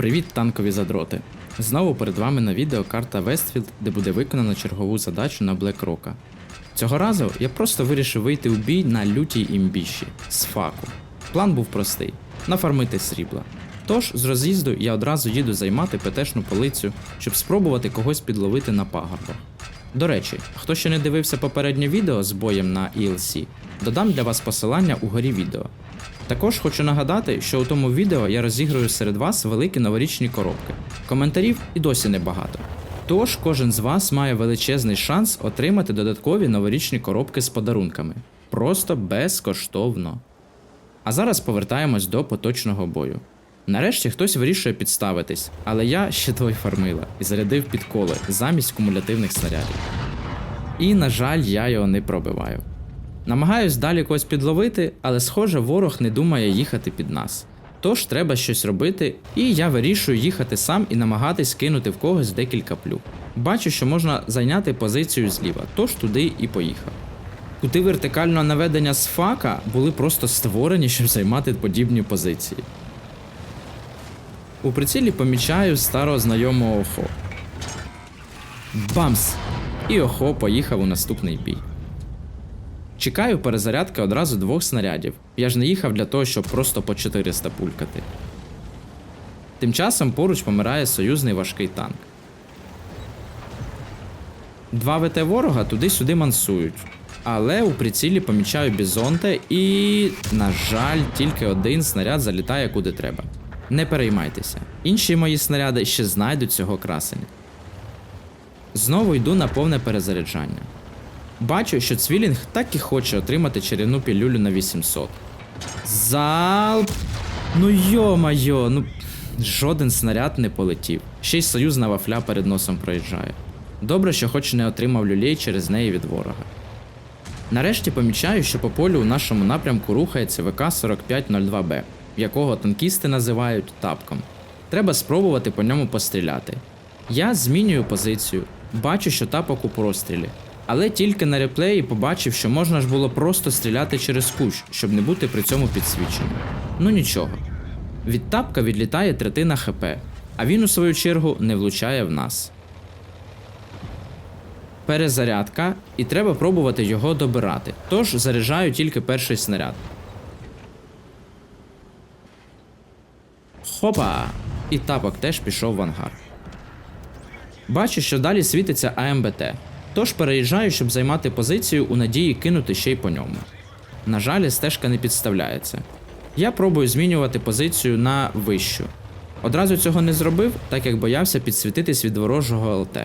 Привіт, танкові задроти! Знову перед вами на відео карта Вестфілд, де буде виконано чергову задачу на Блекрока. Цього разу я просто вирішив вийти у бій на лютій імбіші з факу. План був простий: нафармити срібла. Тож з роз'їзду я одразу їду займати ПТшну полицю, щоб спробувати когось підловити на пагорбах. До речі, хто ще не дивився попереднє відео з боєм на ELC, додам для вас посилання у горі відео. Також хочу нагадати, що у тому відео я розіграю серед вас великі новорічні коробки. Коментарів і досі небагато. Тож кожен з вас має величезний шанс отримати додаткові новорічні коробки з подарунками. Просто безкоштовно. А зараз повертаємось до поточного бою. Нарешті хтось вирішує підставитись, але я ще той фармила і зарядив підколи замість кумулятивних снарядів. І, на жаль, я його не пробиваю. Намагаюсь далі когось підловити, але схоже, ворог не думає їхати під нас. Тож треба щось робити, і я вирішую їхати сам і намагатись кинути в когось декілька плюх. Бачу, що можна зайняти позицію зліва, тож туди і поїхав. Кути вертикального наведення з фака були просто створені, щоб займати подібні позиції. У прицілі помічаю старого знайомого Охо. Бамс! І Охо поїхав у наступний бій. Чекаю перезарядки одразу двох снарядів. Я ж не їхав для того, щоб просто по 400 пулькати. Тим часом поруч помирає союзний важкий танк. Два ВТ ворога туди-сюди мансують. Але у прицілі помічаю бізонте і, на жаль, тільки один снаряд залітає куди треба. Не переймайтеся, інші мої снаряди ще знайдуть цього красення. Знову йду на повне перезаряджання. Бачу, що Цвілінг так і хоче отримати чарівну пілюлю на 800. Залп! Ну йо-майо, ну жоден снаряд не полетів. Ще й союзна вафля перед носом проїжджає. Добре, що хоч не отримав люлей через неї від ворога. Нарешті помічаю, що по полю у нашому напрямку рухається ВК-4502Б, якого танкісти називають тапком. Треба спробувати по ньому постріляти. Я змінюю позицію, бачу, що тапок у прострілі, але тільки на реплеї побачив, що можна ж було просто стріляти через кущ, щоб не бути при цьому підсвіченим. Ну нічого. Від тапка відлітає третина ХП, а він у свою чергу не влучає в нас. Перезарядка, і треба пробувати його добирати. Тож заряджаю тільки перший снаряд. Хопа! І тапок теж пішов в ангар. Бачу, що далі світиться АМБТ, тож переїжджаю, щоб займати позицію у надії кинути ще й по ньому. На жаль, стежка не підставляється. Я пробую змінювати позицію на вищу. Одразу цього не зробив, так як боявся підсвітитись від ворожого ЛТ.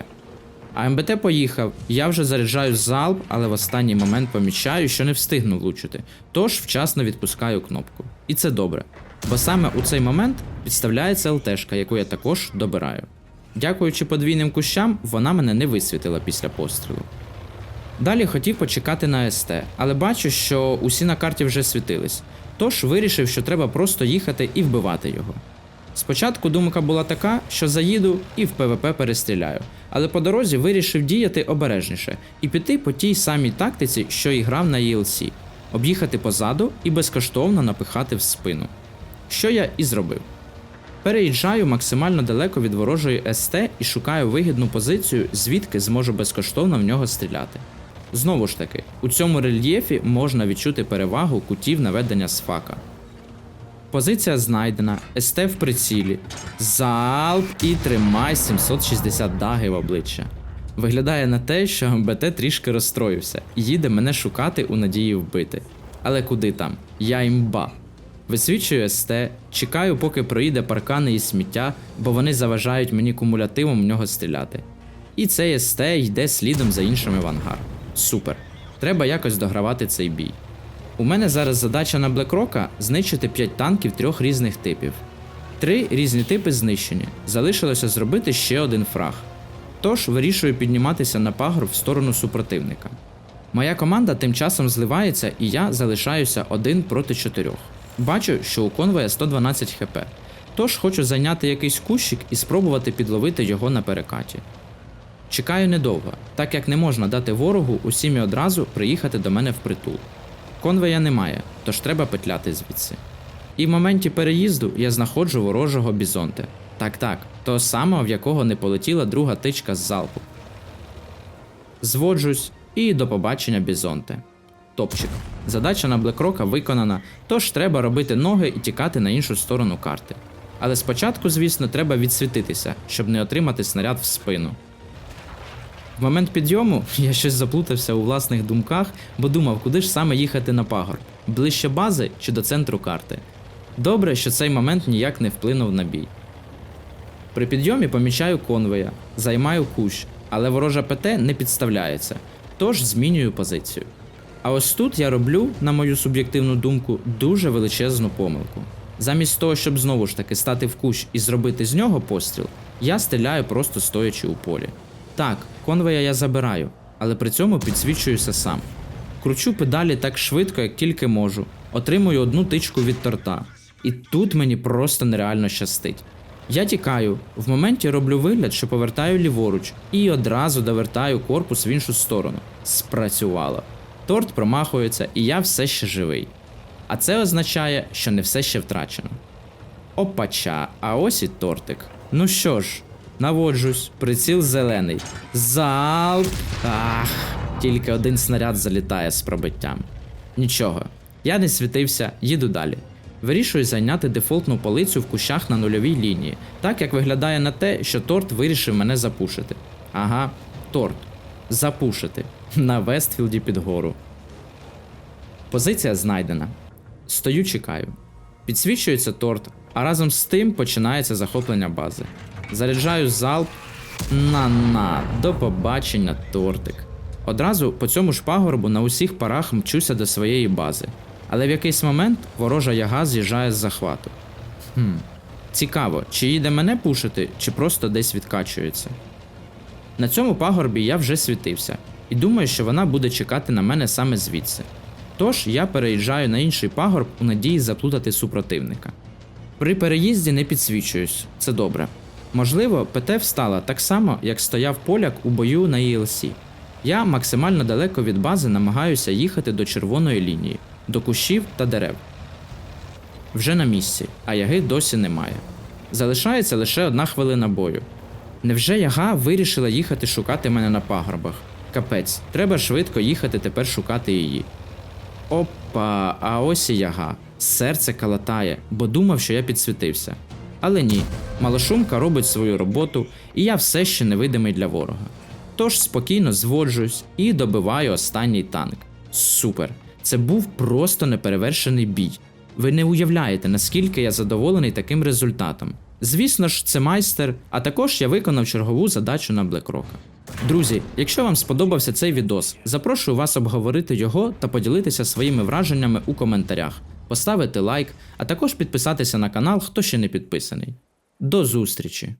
А МБТ поїхав, я вже заряджаю залп, але в останній момент помічаю, що не встигну влучити, тож вчасно відпускаю кнопку. І це добре. Бо саме у цей момент підставляється ЛТшка, яку я також добираю. Дякуючи подвійним кущам, вона мене не висвітила після пострілу. Далі хотів почекати на СТ, але бачу, що усі на карті вже світились, тож вирішив, що треба просто їхати і вбивати його. Спочатку думка була така, що заїду і в ПВП перестріляю, але по дорозі вирішив діяти обережніше і піти по тій самій тактиці, що і грав на ELC – об'їхати позаду і безкоштовно напихати в спину. Що я і зробив. Переїжджаю максимально далеко від ворожої СТ і шукаю вигідну позицію, звідки зможу безкоштовно в нього стріляти. Знову ж таки, у цьому рельєфі можна відчути перевагу кутів наведення з фака. Позиція знайдена, СТ в прицілі. Залп і тримай 760 даги в обличчя. Виглядає на те, що МБТ трішки розстроївся і їде мене шукати у надії вбити. Але куди там? Я імба. Висвічую СТ, чекаю, поки проїде паркани і сміття, бо вони заважають мені кумулятивом в нього стріляти. І цей СТ йде слідом за іншими в ангар. Супер. Треба якось догравати цей бій. У мене зараз задача на Блекрока знищити 5 танків трьох різних типів. Три різні типи знищені. Залишилося зробити ще один фраг. Тож вирішую підніматися на пагорб в сторону супротивника. Моя команда тим часом зливається, і я залишаюся один проти чотирьох. Бачу, що у конвоя 112 хп. Тож хочу зайняти якийсь кущик і спробувати підловити його на перекаті. Чекаю недовго, так як не можна дати ворогу усім і одразу приїхати до мене впритул. Конвея немає, тож треба петляти звідси. І в моменті переїзду я знаходжу ворожого бізонте. Так так, того самого, в якого не полетіла друга тичка з залпу. Зводжусь і до побачення бізонте. Топчик. Задача на Блекрока виконана, тож треба робити ноги і тікати на іншу сторону карти. Але спочатку, звісно, треба відсвітитися, щоб не отримати снаряд в спину. В момент підйому я щось заплутався у власних думках, бо думав, куди ж саме їхати на пагорб ближче бази чи до центру карти. Добре, що цей момент ніяк не вплинув на бій. При підйомі помічаю конвоя, займаю кущ, але ворожа ПТ не підставляється, тож змінюю позицію. А ось тут я роблю, на мою суб'єктивну думку, дуже величезну помилку. Замість того, щоб знову ж таки стати в кущ і зробити з нього постріл, я стріляю просто стоячи у полі. Так, конвоя я забираю, але при цьому підсвічуюся сам. Кручу педалі так швидко, як тільки можу, отримую одну тичку від торта. І тут мені просто нереально щастить. Я тікаю, в моменті роблю вигляд, що повертаю ліворуч, і одразу довертаю корпус в іншу сторону. Спрацювало. Торт промахується, і я все ще живий. А це означає, що не все ще втрачено. Опача, а ось і тортик. Ну що ж, наводжусь, приціл зелений. Залп. Ах, тільки один снаряд залітає з пробиттям. Нічого, я не світився, їду далі. Вирішую зайняти дефолтну полицю в кущах на нульовій лінії, так як виглядає на те, що торт вирішив мене запушити. Ага, торт. Запушити. На Вестфілді під гору. Позиція знайдена. Стою, чекаю. Підсвічується торт, а разом з тим починається захоплення бази. Заряджаю залп. На-на, до побачення, тортик. Одразу по цьому ж пагорбу на усіх парах мчуся до своєї бази. Але в якийсь момент ворожа яга з'їжджає з захвату. Хм. Цікаво, чи їде мене пушити, чи просто десь відкачується. На цьому пагорбі я вже світився, і думаю, що вона буде чекати на мене саме звідси. Тож я переїжджаю на інший пагорб у надії заплутати супротивника. При переїзді не підсвічуюсь, це добре. Можливо, ПТ встала так само, як стояв поляк у бою на ELC. Я максимально далеко від бази намагаюся їхати до червоної лінії, до кущів та дерев. Вже на місці, а яги досі немає. Залишається лише одна хвилина бою. Невже яга вирішила їхати шукати мене на пагорбах? Капець, треба швидко їхати тепер шукати її. Опа, а ось і яга. Серце калатає, бо думав, що я підсвітився. Але ні, малошумка робить свою роботу, і я все ще невидимий для ворога. Тож спокійно зводжуюсь і добиваю останній танк. Супер! Це був просто неперевершений бій. Ви не уявляєте, наскільки я задоволений таким результатом. Звісно ж, це майстер, а також я виконав чергову задачу на Блекрока. Друзі, якщо вам сподобався цей відос, запрошую вас обговорити його та поділитися своїми враженнями у коментарях, поставити лайк, а також підписатися на канал, хто ще не підписаний. До зустрічі!